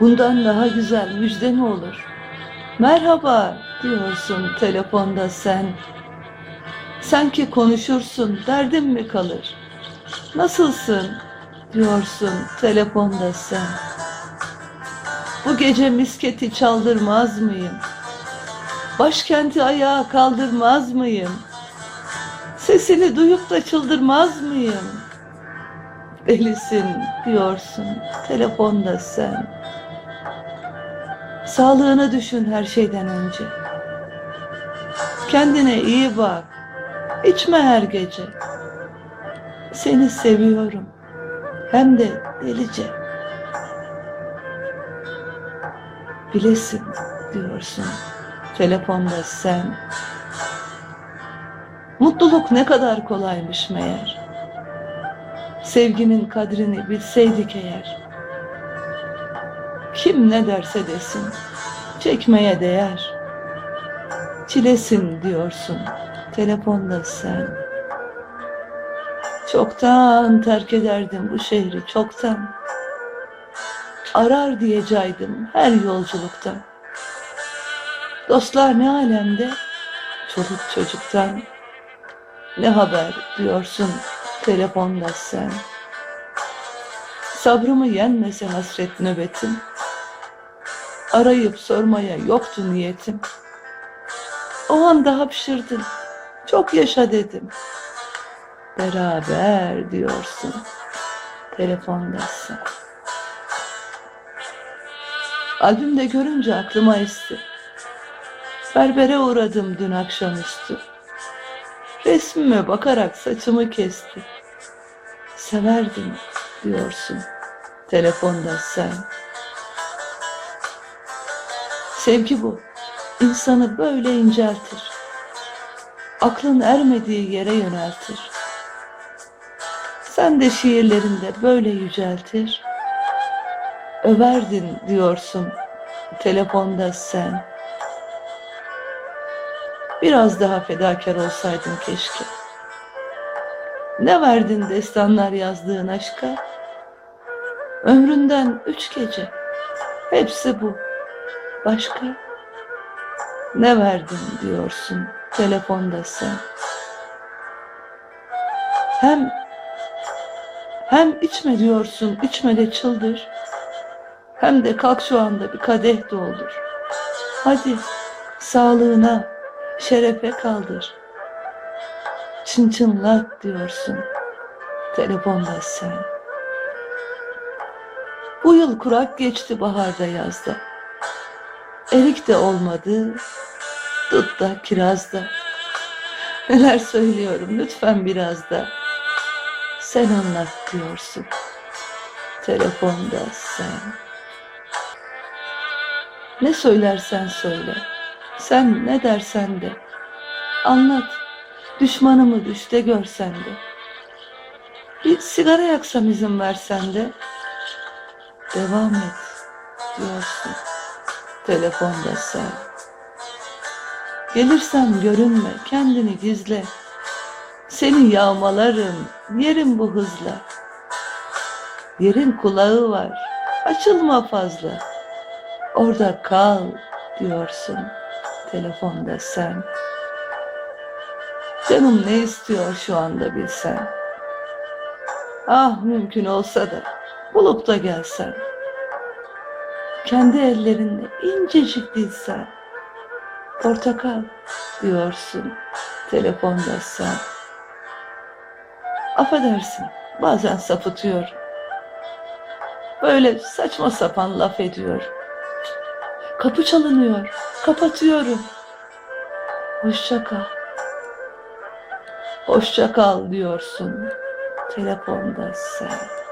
Bundan daha güzel müjde mi olur? Merhaba diyorsun telefonda sen. Sanki konuşursun derdin mi kalır? Nasılsın diyorsun telefonda sen. Bu gece misketi çaldırmaz mıyım? Başkenti ayağa kaldırmaz mıyım? Sesini duyup da çıldırmaz mıyım? Delisin diyorsun telefonda sen. Sağlığını düşün her şeyden önce. Kendine iyi bak. İçme her gece. Seni seviyorum. Hem de delice. Bilesin diyorsun telefonda sen. Mutluluk ne kadar kolaymış meğer. Sevginin kadrini bilseydik eğer. Kim ne derse desin, çekmeye değer. Çilesin diyorsun telefonda sen. Çoktan terk ederdim bu şehri çoktan. Arar diye caydım her yolculuktan. Dostlar ne alemde? Çoluk çocuktan. Ne haber diyorsun telefonda sen. Sabrımı yenmese hasret nöbetim. Arayıp sormaya yoktu niyetim. O anda hapşırdın. Çok yaşa dedim. Beraber diyorsun telefonda sen. Albümde görünce aklıma esti. Berbere uğradım dün akşamüstü. Resmime bakarak saçımı kesti. Severdim diyorsun telefonda sen. Sevgi bu. İnsanı böyle inceltir. Aklın ermediği yere yöneltir. Sen de şiirlerinde böyle yüceltir. Överdin diyorsun telefonda sen. Biraz daha fedakar olsaydın keşke. Ne verdin destanlar yazdığın aşka? Ömründen üç gece. Hepsi bu. Başka? Ne verdin diyorsun telefonda sen. Hem hem içme diyorsun, içme de çıldır. Hem de kalk şu anda bir kadeh doldur. Hadi sağlığına, şerefe kaldır. Çın çınlat diyorsun telefonda sen. Bu yıl kurak geçti baharda yazda. Erik de olmadı, dut da kiraz da. Neler söylüyorum lütfen biraz da. Sen anlat diyorsun telefonda sen. Ne söylersen söyle, sen ne dersen de. Anlat, düşmanımı düşte görsen de. Bir sigara yaksam izin versen de. Devam et diyorsun telefonda sen. Gelirsem görünme, kendini gizle. Seni yağmalarım, yerim bu hızla. Yerin kulağı var, açılma fazla. Orada kal diyorsun telefonda sen. Canım ne istiyor şu anda bilsen. Ah mümkün olsa da bulup da gelsen. Kendi ellerinde incecik dilsen. Portakal diyorsun telefonda sen. Affedersin bazen sapıtıyor. Böyle saçma sapan laf ediyor. Kapı çalınıyor. Kapatıyorum. Hoşça kal. Hoşça kal diyorsun telefonda sen.